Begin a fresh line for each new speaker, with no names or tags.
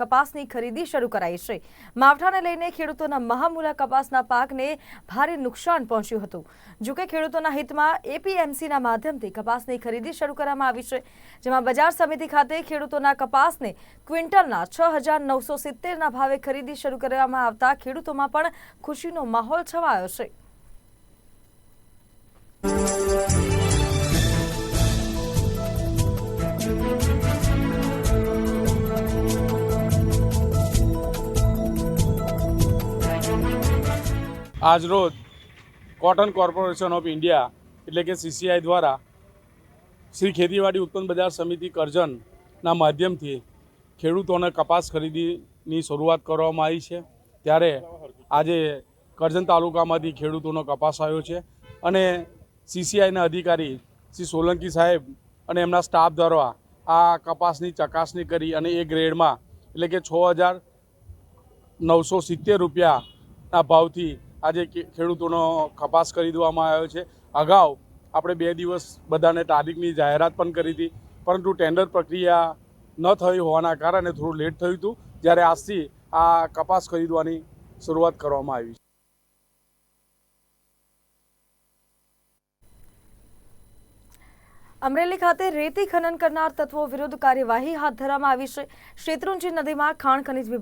કપાસની ખરીદી શરૂ કરાઈ છે. માવઠાને લઈને ખેડૂતોના મહામૂલા કપાસના પાકને ભારે નુકસાન પહોંચ્યું હતું. જોકે ખેડૂતોના હિતમાં એપીએમસીના માધ્યમથી કપાસની ખરીદી શરૂ કરવામાં આવી છે, જેમાં બજાર સમિતિ ખાતે ખેડૂતોના કપાસને ક્વિન્ટલના છ હજાર નવસો સિત્તેરના ભાવે ખરીદી શરૂ કરવામાં આવતા ખેડૂતોમાં પણ ખુશીનો માહોલ છવાયો છે.
આજરોજ કોટન કોર્પોરેશન ઓફ ઇન્ડિયા એટલે કે સીસીઆઈ દ્વારા શ્રી ખેતીવાડી ઉત્પન્ન બજાર સમિતિ કરજણના માધ્યમથી ખેડૂતોને કપાસ ખરીદીની શરૂઆત કરવામાં આવી છે. ત્યારે આજે કરજણ તાલુકામાંથી ખેડૂતોનો કપાસ આવ્યો છે અને સીસીઆઈના અધિકારી શ્રી સોલંકી સાહેબ અને એમના સ્ટાફ દ્વારા આ કપાસની ચકાસણી કરી અને એ ગ્રેડમાં એટલે કે છ હજાર નવસો સિત્તેર રૂપિયાના ભાવથી આજે ખેડૂતોનો કપાસ ખરીદવામાં આવ્યો છે. અગાઉ આપણે બે દિવસ બધાને તારીખની જાહેરાત પણ કરી હતી, પરંતુ ટેન્ડર પ્રક્રિયા ન થઈ હોવાના કારણે થોડું લેટ થયું હતું, જ્યારે આજથી આ કપાસ ખરીદવાની શરૂઆત કરવામાં આવી છે.
અમરેલી ખાતે રેતી ખનન કરનાર તત્વો વિરુદ્ધ કાર્યવાહી હાથ ધરવામાં આવી છે. શેત્રુંજી નદીમાં ખાણ ખનીજ